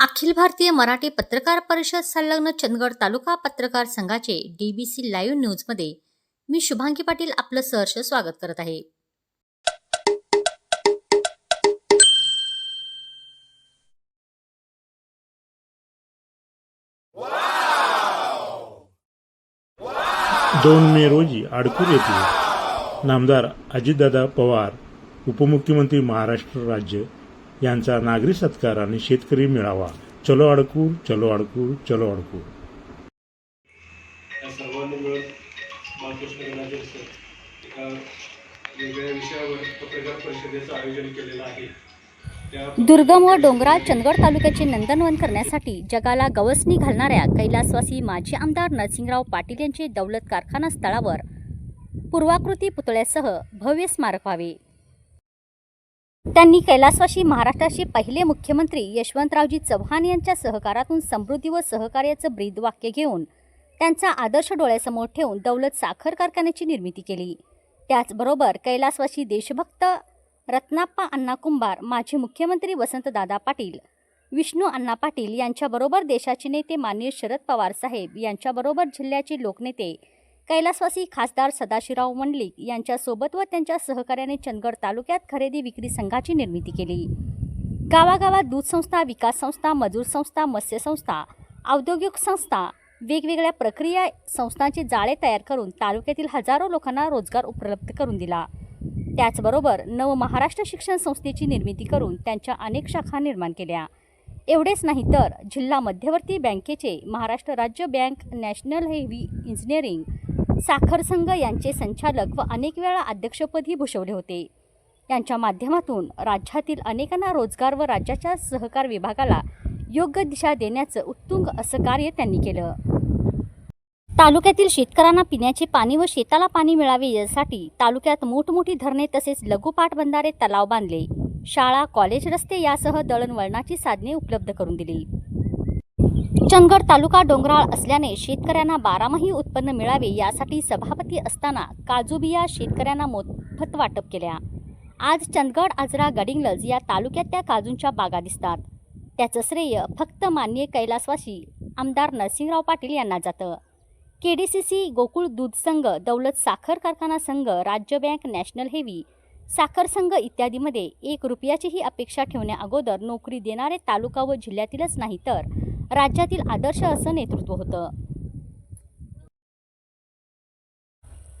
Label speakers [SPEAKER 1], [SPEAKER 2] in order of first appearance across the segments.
[SPEAKER 1] अखिल भारतीय मराठी पत्रकार परिषद संलग्न चंदगड तालुका पत्रकार संघाचे डीबीसी लाईव्ह न्यूजमध्ये मी शुभांगी पाटील आपलं सहर्ष स्वागत करत आहे.
[SPEAKER 2] दोन मे रोजी आडकूर येथील नामदार अजितदादा पवार उपमुख्यमंत्री महाराष्ट्र राज्य यांचा नागरी सत्कार आणि शेतकरी मेळावा. चलो अडकूर चलो अडकूर चलो अडकूर
[SPEAKER 3] या सर्वांनी मिळून बालकृष्ण गणाचे एका वेगळ्या विषयावर पत्रकार परिषदेचं आयोजन केलेलं आहे. त्या
[SPEAKER 1] दुर्गम व डोंगराळ चंदगड तालुक्याचे नंदनवन करण्यासाठी जगाला गवसणी घालणाऱ्या कैलासवासी माजी आमदार नरसिंगराव पाटील यांचे दौलत कारखाना स्थळावर पूर्वाकृती पुतळ्यासह भव्य स्मारक व्हावे. त्यांनी कैलासवाशी महाराष्ट्राचे पहिले मुख्यमंत्री यशवंतरावजी चव्हाण यांच्या सहकारातून समृद्धी व सहकार्याचं ब्रीद वाक्य घेऊन त्यांचा आदर्श डोळ्यासमोर ठेवून दौलत साखर कारखान्याची निर्मिती केली. त्याचबरोबर कैलासवाशी देशभक्त रत्नाप्पा अण्णा कुंभार माजी मुख्यमंत्री वसंतदादा पाटील विष्णू अण्णा पाटील यांच्याबरोबर देशाचे नेते माननीय शरद पवार साहेब यांच्याबरोबर जिल्ह्याचे लोकनेते कैलासवासी खासदार सदाशिवराव मंडलिक यांच्यासोबत व त्यांच्या सहकार्याने चंदगड तालुक्यात खरेदी विक्री संघाची निर्मिती केली. गावागावात दूध संस्था विकास संस्था मजूर संस्था मत्स्य संस्था औद्योगिक संस्था वेगवेगळ्या प्रक्रिया संस्थांचे जाळे तयार करून तालुक्यातील हजारो लोकांना रोजगार उपलब्ध करून दिला. त्याचबरोबर नव महाराष्ट्र शिक्षण संस्थेची निर्मिती करून त्यांच्या अनेक शाखा निर्माण केल्या. एवढेच नाही तर जिल्हा मध्यवर्ती बँकेचे महाराष्ट्र राज्य बँक नॅशनल हेवी इंजिनिअरिंग साखर संघ यांचे संचालक व अनेक वेळा अध्यक्षपदही भूषवले होते. यांच्या माध्यमातून राज्यातील अनेकांना रोजगार व राज्याच्या सहकार विभागाला योग्य दिशा देण्याचं उत्तुंग असं कार्य त्यांनी केलं. तालुक्यातील शेतकऱ्यांना पिण्याचे पाणी व शेताला पाणी मिळावे यासाठी तालुक्यात मोठमोठी धरणे तसेच लघुपाटबंधारे तलाव बांधले. शाळा कॉलेज रस्ते यासह दळणवळणाची साधने उपलब्ध करून दिली. चंदगड तालुका डोंगराळ असल्याने शेतकऱ्यांना बारामाही उत्पन्न मिळावे यासाठी सभापती असताना काजू बिया शेतकऱ्यांना मोफत वाटप केल्या. आज चंदगड आजरा गडिंगलज या तालुक्यात त्या काजूंच्या बागा दिसतात. त्याचं श्रेय फक्त मान्य कैलासवासी आमदार नरसिंहराव पाटील यांना जातं. K D C C Gokul दूध संघ दौलत साखर कारखाना संघ राज्य बँक नॅशनल हेवी साखर संघ इत्यादीमध्ये एक रुपयाचीही अपेक्षा ठेवण्याअगोदर नोकरी देणारे तालुका व जिल्ह्यातीलच नाही तर राज्यातील आदर्श असं नेतृत्व होतं.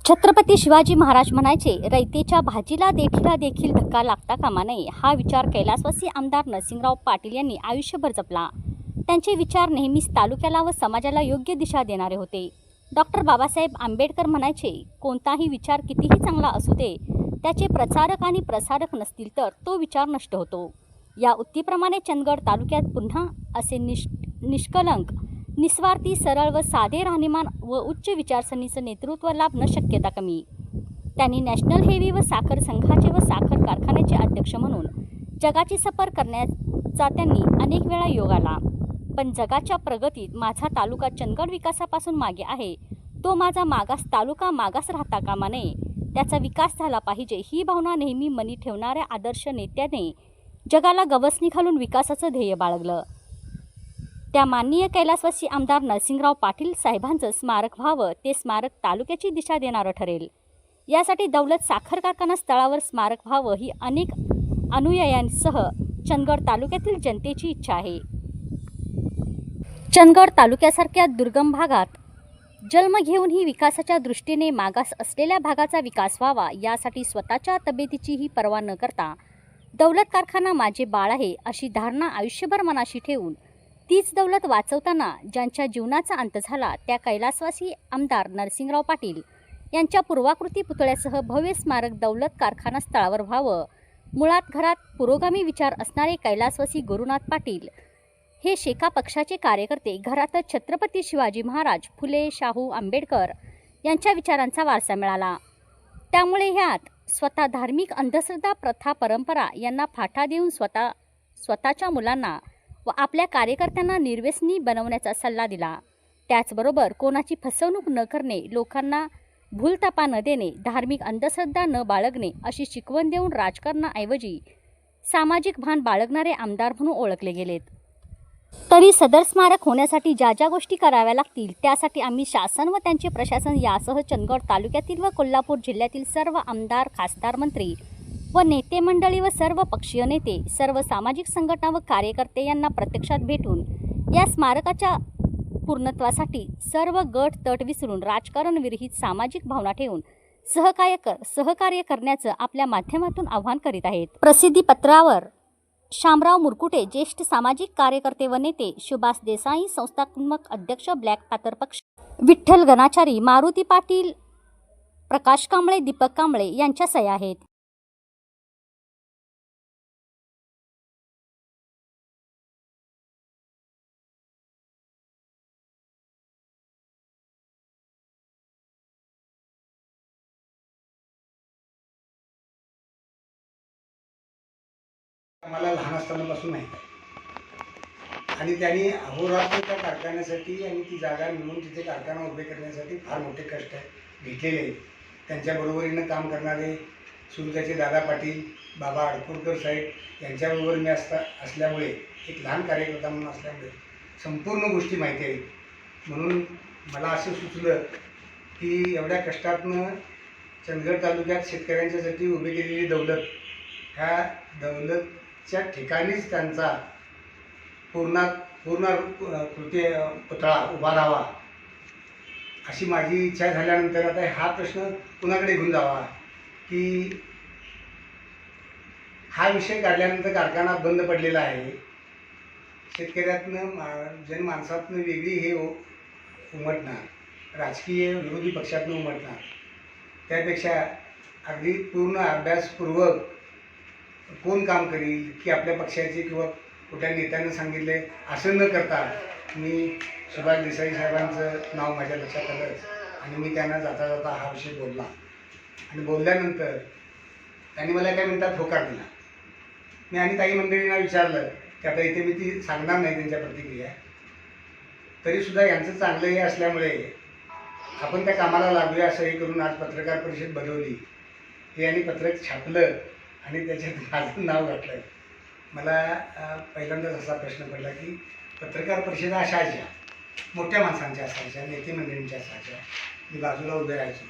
[SPEAKER 1] छत्रपती शिवाजी महाराज म्हणायचे रयतेच्या भाजीला देखीला देखील धक्का लागता कामा नये. हा विचार कैलासवासी आमदार नरसिंहराव पाटील यांनी आयुष्यभर जपला. त्यांचे विचार नेहमीच तालुक्याला व समाजाला योग्य दिशा देणारे होते. डॉक्टर बाबासाहेब आंबेडकर म्हणायचे कोणताही विचार कितीही चांगला असू दे त्याचे प्रचारक आणि प्रसारक नसतील तर तो विचार नष्ट होतो. या उक्तीप्रमाणे चंदगड तालुक्यात पुन्हा असे निष् निष्कलंक निस्वार्थी सरळ व साधे राहणीमान व उच्च विचारसरणीचं नेतृत्व लाभणं शक्यता कमी. त्यांनी नॅशनल हेवी व साखर संघाचे व साखर कारखान्याचे अध्यक्ष म्हणून जगाची सफर करण्याचा त्यांनी अनेक वेळा योग आला. पण जगाच्या प्रगतीत माझा तालुका चंदगड विकासापासून मागे आहे. तो माझा मागास तालुका मागास राहता कामा नये. त्याचा विकास झाला पाहिजे. ही भावना नेहमी मनी ठेवणाऱ्या आदर्श नेत्याने जगाला गवसणी घालून विकासाचं ध्येय बाळगलं. त्या माननीय कैलासवासी आमदार नरसिंगराव पाटील साहेबांचं स्मारक व्हावं ते स्मारक तालुक्याची दिशा देणारं ठरेल. यासाठी दौलत साखर कारखाना स्थळावर स्मारक व्हावं ही अनेक अनुयायांसह चंदगड तालुक्यातील जनतेची इच्छा आहे. चंदगड तालुक्यासारख्या दुर्गम भागात जन्म घेऊनही विकासाच्या दृष्टीने मागास असलेल्या भागाचा विकास व्हावा यासाठी स्वतःच्या तब्येतीचीही पर्वा न करता दौलत कारखाना माझे बाळ आहे अशी धारणा आयुष्यभर मनाशी ठेवून तीच दौलत वाचवताना ज्यांच्या जीवनाचा अंत झाला त्या कैलासवासी आमदार नरसिंगराव पाटील यांच्या पूर्वाकृती पुतळ्यासह भव्य स्मारक दौलत कारखाना स्थळावर व्हावं. मुळात घरात पुरोगामी विचार असणारे कैलासवासी गुरुनाथ पाटील हे शेका पक्षाचे कार्यकर्ते घरातच छत्रपती शिवाजी महाराज फुले शाहू आंबेडकर यांच्या विचारांचा वारसा मिळाला. त्यामुळे ह्यात स्वतः धार्मिक अंधश्रद्धा प्रथा परंपरा यांना फाटा देऊन स्वतः स्वतःच्या मुलांना व आपल्या कार्यकर्त्यांना निर्व्यसनी बनवण्याचा सल्ला दिला. त्याचबरोबर कोणाची फसवणूक न करणे लोकांना भूलतापा न देणे धार्मिक अंधश्रद्धा न बाळगणे अशी शिकवण देऊन राजकारणाऐवजी सामाजिक भान बाळगणारे आमदार म्हणून ओळखले गेलेत. तरी सदर स्मारक होण्यासाठी ज्या ज्या गोष्टी कराव्या लागतील त्यासाठी आम्ही शासन व त्यांचे प्रशासन यासह चंदगड तालुक्यातील व कोल्हापूर जिल्ह्यातील सर्व आमदार खासदार मंत्री व नेते मंडळी व सर्व पक्षीय नेते सर्व सामाजिक संघटना व कार्यकर्ते यांना प्रत्यक्षात भेटून या स्मारकाच्या पूर्णत्वासाठी सर्व गट तट विसरून राजकारण विरहित सामाजिक भावना ठेवून सहकार्य कर सहकार्य करण्याचं आपल्या माध्यमातून आवाहन करीत आहेत. प्रसिद्धी पत्रावर शामराव मुरकुटे ज्येष्ठ सामाजिक कार्यकर्ते व नेते सुभाष देसाई संस्थात्मक अध्यक्ष ब्लॅक पॅथर पक्ष. विठ्ठल गणाचारी मारुती पाटील प्रकाश कांबळे दीपक कांबळे यांच्या सह्या आहेत.
[SPEAKER 4] मला लहान असतानापासून माहीत आहे. आणि त्यांनी अहोरात्र त्या कारखान्यासाठी आणि ती जागा मिळून तिथे कारखाना उभे करण्यासाठी फार मोठे कष्ट घेतलेले आहेत. त्यांच्या बरोबरीनं काम करणारे सुरताचे दादा पाटील बाबा अडकुरकर साहेब यांच्याबरोबर मी असता असल्यामुळे एक लहान कार्यकर्ता म्हणून असल्यामुळे संपूर्ण गोष्टी माहिती आहेत. म्हणून मला असं सुचलं की एवढ्या कष्टातनं चंदगड तालुक्यात शेतकऱ्यांच्यासाठी उभी केलेली दौलत ह्या दौलत च्या ठिकाणीच त्यांचा पूर्ण पूर्ण कृती पुतळा उभा राहावा. अशी माझी इच्छा झाल्यानंतर आता हा प्रश्न कुणाकडे घेऊन जावा? की हा विषय काढल्यानंतर कारखाना बंद पडलेला आहे. शेतकऱ्यातनं मा जनमानसातनं वेगळी हे उमटणार. राजकीय विरोधी पक्षातनं उमटणार. त्यापेक्षा अगदी पूर्ण अभ्यासपूर्वक कोण काम करील की आपल्या पक्षाचे किंवा कुठल्या नेत्यानं सांगितले असं न करता मी सुभाष देसाई साहेबांचं नाव माझ्या लक्षात आलं आणि मी त्यांना जाता जाता हा विषय बोलला. आणि बोलल्यानंतर त्यांनी मला काय म्हणतात होकार दिला. मी आणि काही मंडळींना विचारलं की आता इथे मी ती सांगणार नाही त्यांच्या प्रतिक्रिया. तरीसुद्धा यांचं चांगलं हे असल्यामुळे आपण त्या कामाला लागूया असं हे करून आज पत्रकार परिषद भरवली. हे आणि पत्रक छापलं. आणि त्याच्यात माझं नाव घातलं मला पहिल्यांदाच असा प्रश्न पडला की पत्रकार परिषदा असायच्या. मोठ्या माणसांच्या असायच्या नेते मंडळींच्या असायच्या. मी बाजूला उभे राहायचो.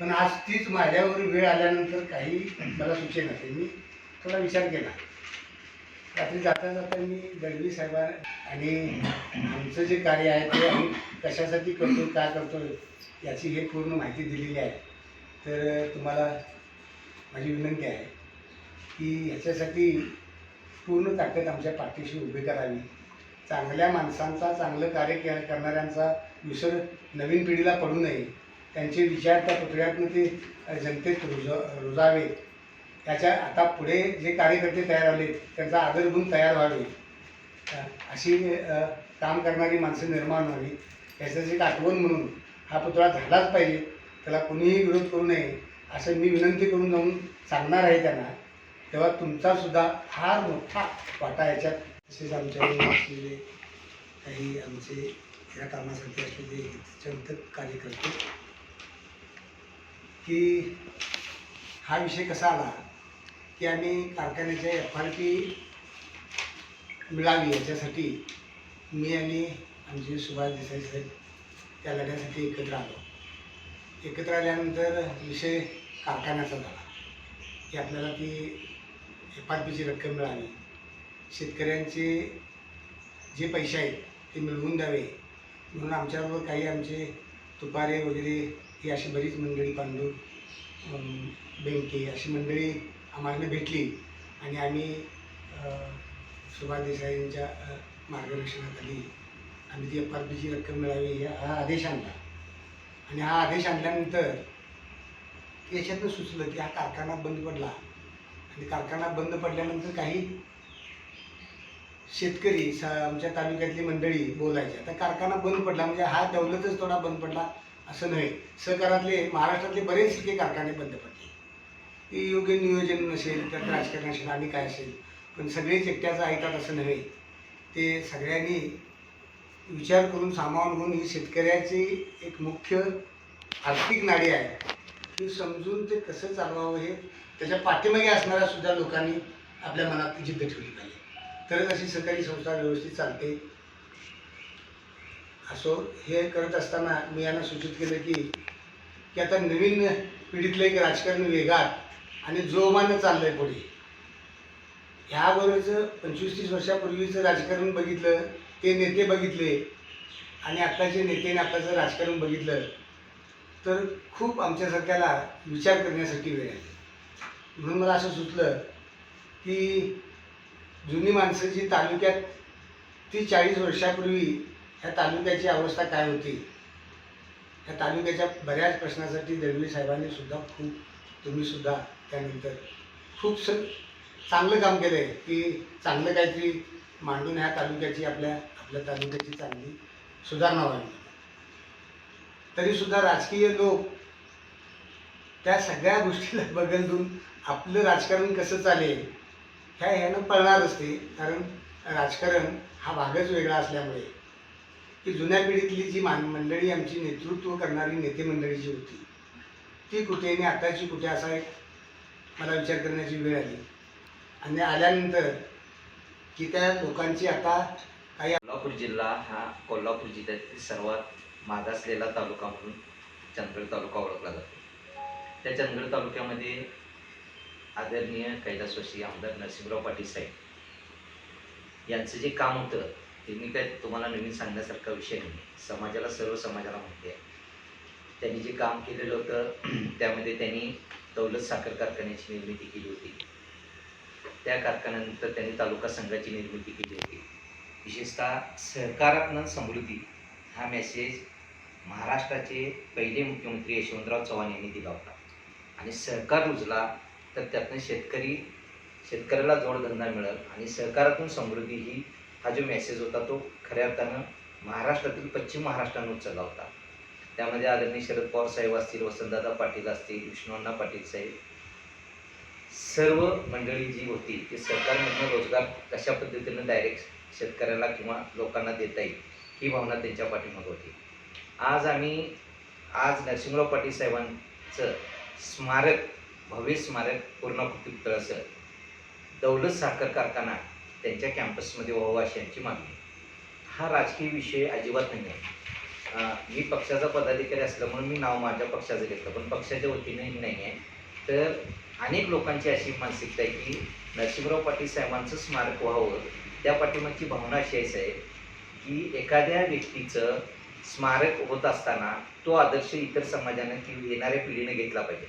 [SPEAKER 4] पण आज तीच माझ्यावर वेळ आल्यानंतर काही मला सुचे ते. मी थोडा विचार केला. रात्री जाता जाता मी दळवी साहेबा आणि आमचं जे कार्य आहे ते आम्ही कशासाठी करतो काय करतो याची हे पूर्ण माहिती दिलेली आहे. तर तुम्हाला माझी विनंती आहे. की याच्यासाठी पूर्ण ताकद आमच्या पाठीशी उभी करावी. चांगल्या माणसांचा चांगलं कार्य के करणाऱ्यांचा विसर नवीन पिढीला पडू नये. त्यांचे विचार त्या पुतळ्यातनं ते जनतेत रुज रुजावेत त्याच्या आता पुढे जे कार्यकर्ते तयार आले त्यांचा आदर गुण तयार व्हावे. अशी काम करणारी माणसं निर्माण व्हावी. याचं एक आठवण म्हणून हा पुतळा झालाच पाहिजे. त्याला कोणीही विरोध करू नये असं मी विनंती करून जाऊन सांगणार आहे त्यांना. तेव्हा तुमचा सुद्धा फार मोठा वाटा याच्यात. तसेच आमच्याकडे असलेले काही आमचे या कामासाठी असलेले चिंतक कार्यकर्ते की हा विषय कसा आला? की आम्ही कारखान्याच्या एफ आर पी मिळावी याच्यासाठी मी आणि आमचे सुभाष देसाई साहेब त्या लढ्यासाठी एकत्र आलो. एकत्र आल्यानंतर विषय कारखान्याचा झाला. की आपल्याला ती एफ आर पीची रक्कम मिळावी शेतकऱ्यांचे जे पैसे आहेत ते मिळवून द्यावे. म्हणून आमच्याबरोबर काही आमचे तुपारे वगैरे ही अशी बरीच मंडळी पांडू बँके अशी मंडळी आम्हाला भेटली. आणि आम्ही सुभाष देसाईंच्या यांच्या मार्गदर्शनाखाली आम्ही ती एफ आर पीची रक्कम मिळावी हा हा आदेश आणला. आणि हा आदेश आणल्यानंतर याच्यातनं सुचलं की हा कारखाना बंद पडला. कारखाना बंद पडल्यानंतर काही शेतकरी आमच्या तालुक्यातली मंडळी बोलायची आता कारखाना बंद पडला म्हणजे हा दौलतच थोडा बंद पडला असं नव्हे सहकारातले महाराष्ट्रातले बरेच काही कारखाने बंद पडले. ते योग्य नियोजन नसेल त्यात राजकारण असेल आणि काय असेल पण सगळेच एकट्याचं ऐकतात असं नव्हे ते सगळ्यांनी विचार करून सामावून घेऊन ही शेतकऱ्याची एक मुख्य आर्थिक नाडी आहे. ती समजून ते कसं चालवावं हे त्याच्या पाठीमागे असणाऱ्या सुद्धा लोकांनी आपल्या मनात जिद्द ठेवली पाहिजे. तरच अशी सरकारी संस्था व्यवस्थित चालते. असो हे करत असताना मी यांना सूचित केलं की की आता नवीन पिढीतलं एक राजकारण वेगात आणि जोमानं चाललं आहे पुढे. ह्याबरोबरचं पंचवीस तीस वर्षापूर्वीचं राजकारण बघितलं ते नेते बघितले आणि आत्ताचे नेते आणि आत्ताचं राजकारण बघितलं तर खूप आमच्यासारख्याला विचार करण्यासाठी वेळ आहे. म्हणून मला असं सुचलं की जुनी माणसं जी तालुक्यात ती चाळीस वर्षापूर्वी ह्या तालुक्याची अवस्था काय होती? ह्या तालुक्याच्या बऱ्याच प्रश्नासाठी दळवी साहेबांनी सुद्धा खूप तुम्ही सुद्धा त्यानंतर खूप स चांगलं काम केलं आहे की चांगलं काहीतरी मांडून ह्या तालुक्याची आपल्या आपल्या तालुक्याची चांगली सुधारणा व्हावी. तरीसुद्धा राजकीय लोक त्या सगळ्या गोष्टीला बगलून आपलं राजकारण कसं चालेल ह्या ह्यानं पळणार असते. कारण राजकारण हा भागच वेगळा असल्यामुळे. की जुन्या पिढीतली जी मान मंडळी आमची नेतृत्व करणारी नेते मंडळी जी होती ती कुठे आणि आताची कुठे असा एक मला विचार करण्याची वेळ आली. आणि आल्यानंतर की त्या लोकांची आता काही
[SPEAKER 5] कोल्हापूर जिल्हा हा कोल्हापूर जिल्ह्यातील सर्वात मागासलेला तालुका म्हणून चंदगड तालुका ओळखला जातो. त्या चंदगड तालुक्यामध्ये आदरणीय कैलासवासी आमदार नरसिंहराव पाटील साहेब यांचं जे काम होतं ते मी काय तुम्हाला नवीन सांगण्यासारखा विषय नाही समाजाला सर्व समाजाला माहिती आहे. त्यांनी जे काम केलेलं होतं त्यामध्ये त्यांनी दौलत साखर कारखान्याची निर्मिती केली होती. त्या कारखान्यानंतर त्यांनी तालुका संघाची निर्मिती केली होती. विशेषतः सहकारात्मक समृद्धी हा मेसेज महाराष्ट्राचे पहिले मुख्यमंत्री यशवंतराव चव्हाण यांनी दिला होता. आणि सहकार रुजला तर त्यातनं शेतकरी शेतकऱ्याला जोडधंदा मिळेल आणि सहकारातून समृद्धी ही हा जो मेसेज होता तो खऱ्या अर्थानं महाराष्ट्रातील पश्चिम महाराष्ट्रानं उचलला होता त्यामध्ये आदरणीय शरद पवार साहेब असतील वसंतदादा पाटील असतील विष्णूअण्णा पाटील साहेब सर्व मंडळी जी होती ती सरकारमधनं रोजगार कशा पद्धतीनं डायरेक्ट शेतकऱ्याला किंवा लोकांना देता येईल ही भावना त्यांच्या पाठीमागे होती. आज आम्ही आज नरसिंहराव पाटील साहेबांचं स्मारक भव्य स्मारक पूर्णाकृती पुतळ्याचं दौलत साखर कारखाना त्यांच्या कॅम्पसमध्ये व्हावं अशी यांची मागणी. हा राजकीय विषय अजिबात नाही आहे मी पक्षाचा पदाधिकारी असल्यामुळे मी नाव माझ्या पक्षाचं घेतलं. पण पक्षाच्या वतीने नाही आहे तर अनेक लोकांची अशी मानसिकता आहे की नरसिंहराव पाटील साहेबांचं स्मारक व्हावं. त्या पाठीमागची भावना अशी आहे साहेब की एखाद्या व्यक्तीचं स्मारक होत असताना तो आदर्श इतर समाजानं किंवा येणाऱ्या पिढीने घेतला पाहिजे.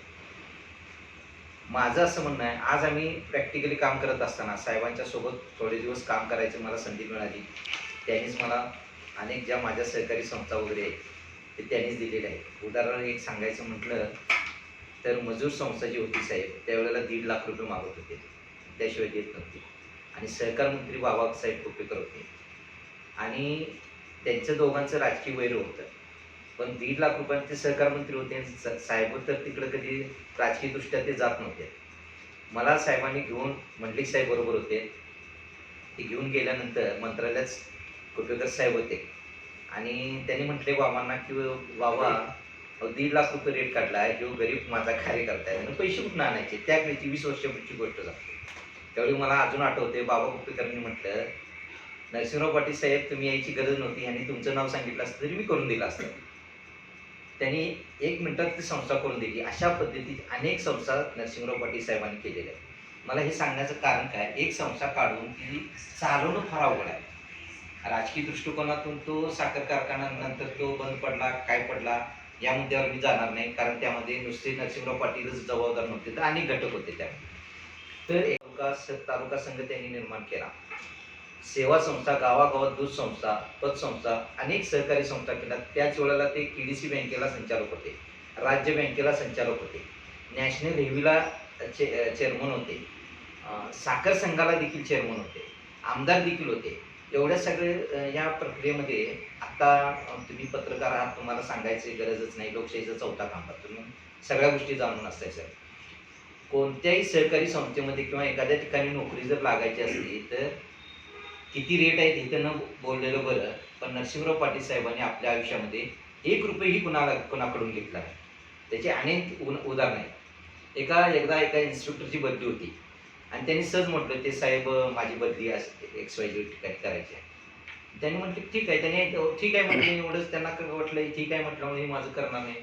[SPEAKER 5] माझं असं म्हणणं आहे आज आम्ही प्रॅक्टिकली काम करत असताना साहेबांच्या सोबत थोडे दिवस काम करायची मला संधी मिळाली. त्यांनीच मला अनेक ज्या माझ्या सहकारी संस्था वगैरे आहेत ते त्यांनीच दिलेल्या आहेत. उदाहरण एक सांगायचं म्हटलं तर मजूर संस्था जी होती साहेब त्यावेळेला दीड लाख रुपये मागत होते. त्याशिवाय देत नव्हते. आणि सहकार मंत्री बाबासाहेब कुपेकर होते. आणि त्यांचं दोघांचं राजकीय वैर होतं. पण दीड लाख रुपयांचे सहकार मंत्री होते. स- साहेब तर तिकडं कधी राजकीयदृष्ट्या ते जात नव्हते. मला साहेबांनी घेऊन मंडलिक साहेब बरोबर होते. ते घेऊन गेल्यानंतर मंत्रालयात कुपेकर साहेब होते. आणि त्यांनी म्हटले बाबांना की बाबा दीड लाख रुपये रेट काढला आहे. जो गरीब माझा कार्य करताय आणि पैसे कुठून आणायचे? त्या वेळेची वीस वर्षापूर्वीची गोष्ट सांगते त्यावेळी मला अजून आठवते बाबा कुपेकरांनी म्हटलं नरसिंहराव पाटील साहेब तुम्ही यायची गरज नव्हती आणि तुमचं नाव सांगितलं असतं तरी मी करून दिलं असतं. त्यांनी एक मिनिटात ती संस्था करून दिली. अशा पद्धतीत अनेक संस्था नरसिंहराव पाटील साहेबांनी केलेल्या आहेत. मला हे सांगण्याचं कारण काय? एक संस्था काढून ती चालवणं फार अवघड आहे. राजकीय दृष्टिकोनातून तो साखर कारखाना नंतर तो बंद पडला काय पडला या मुद्द्यावर मी जाणार नाही. कारण त्यामध्ये नुसते नरसिंहराव पाटीलच जबाबदार नव्हते तर अनेक घटक होते त्यामध्ये तर एक तालुका संघ त्यांनी निर्माण केला. सेवा संस्था गावागावात दूध संस्था पतसंस्था अनेक सहकारी संस्था केल्या त्याच वेळेला ते के डी सी बँकेला संचालक होते. राज्य बँकेला संचालक होते. नॅशनल हेवीला चे चेअरमन होते. साखर संघाला देखील चेअरमन होते. आमदार देखील होते. एवढ्या सगळे या प्रक्रियेमध्ये आता तुम्ही पत्रकार आहात तुम्हाला सांगायची गरजच नाही. लोकशाहीचा चौथा कामगार तुम्ही सगळ्या गोष्टी जाणून असताय सर. कोणत्याही सहकारी संस्थेमध्ये किंवा एखाद्या ठिकाणी नोकरी जर लागायची असली तर किती रेट आहेत तिथं न बोललेलं बरं पण नरसिंहराव पाटील साहेबांनी आपल्या आयुष्यामध्ये एक रुपयेही कुणाला कुणाकडून घेतला नाही. त्याचे अनेक उन उदाहरण आहेत. एका एकदा एका इन्स्ट्रक्टरची बदली होती. आणि त्यांनी सहज म्हटलं ते साहेब माझी बदली असते एक्स वाय झेड ठिकाणी करायची आहे. त्यांनी म्हटलं ठीक आहे. त्यांनी ठीक आहे म्हटलं एवढंच त्यांना वाटलं ठीक आहे म्हटलं हे माझं करणार नाही.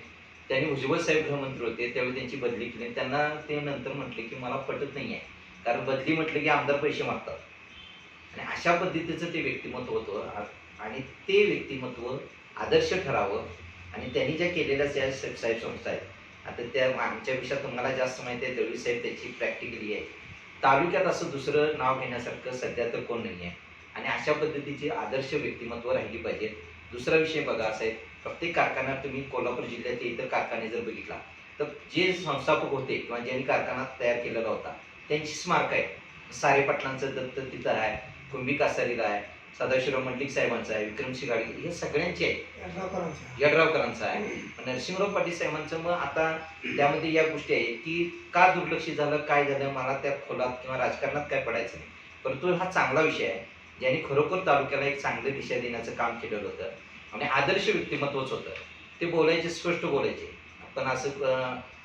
[SPEAKER 5] त्यांनी भुजबळ साहेब गृहमंत्री होते त्यावेळी त्यांची बदली केली. त्यांना ते नंतर म्हटले की मला पटत नाही आहे. कारण बदली म्हटलं की आमदार पैसे मागतात. आणि अशा पद्धतीचं ते व्यक्तिमत्व होतं. आणि ते व्यक्तिमत्व आदर्श ठरावं. आणि त्यांनी ज्या केलेल्या ज्या साहेब संस्था आहेत. आता त्या आमच्यापेक्षा तुम्हाला जास्त माहिती आहे दळवी साहेब त्याची प्रॅक्टिकली आहे. तालुक्यात असं दुसरं नाव घेण्यासारखं सध्या तर कोण नाही आहे. आणि अशा पद्धतीची आदर्श व्यक्तिमत्व राहिली पाहिजे. दुसरा विषय बघा असा आहे प्रत्येक कारखान्यात तुम्ही कोल्हापूर जिल्ह्याचे इतर कारखाने जर बघितला तर जे संस्थापक होते किंवा ज्यांनी कारखाना तयार केलेला होता त्यांची स्मारक आहे सारे पाटलांचं दत्त तिथं आहे. कुंभी कासारीला आहे सदाशिवराव मंडलिक साहेबांचं आहे विक्रमसिंह गाडगे हे सगळ्यांचे आहे. यड्रावकरांचं आहे. नरसिंहराव पाटील साहेबांचं मग आता त्यामध्ये या गोष्टी आहेत की का दुर्लक्षित झालं काय झालं मला त्या खोलात किंवा राजकारणात काय पडायचं नाही. परंतु हा चांगला विषय आहे. ज्यांनी खरोखर तालुक्याला एक चांगली दिशा देण्याचं काम केलेलं होतं आणि आदर्श व्यक्तिमत्वच होतं. ते बोलायचे स्पष्ट बोलायचे. पण असं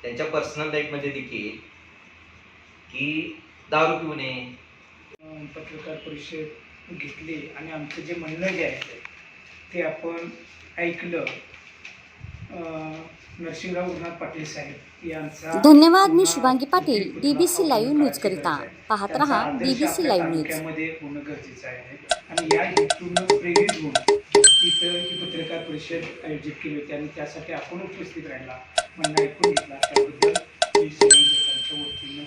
[SPEAKER 5] त्यांच्या पर्सनल लाईफमध्ये देखील की दारू पिऊ नये
[SPEAKER 6] अं, पत्रकार परिषद घेतली आणि आमचं जे म्हणणं जे आहे ते आपण ऐकलं. अं, नरसिंहराव गुरुनाथ पाटील साहेब यांचा
[SPEAKER 1] धन्यवाद मी Shubhangi Patil DBC live news करिता पाहत रहा डीबीसी लाईव्ह न्यूज
[SPEAKER 6] होणं गरजेचं आहे. आणि या हेतून प्रेरित होऊन इथं ही पत्रकार परिषद आयोजित केली होती आणि त्यासाठी आपण उपस्थित राहिला. म्हणणं ऐकून घेतला. त्याबद्दल मी सेवंजकांच्या वतीनं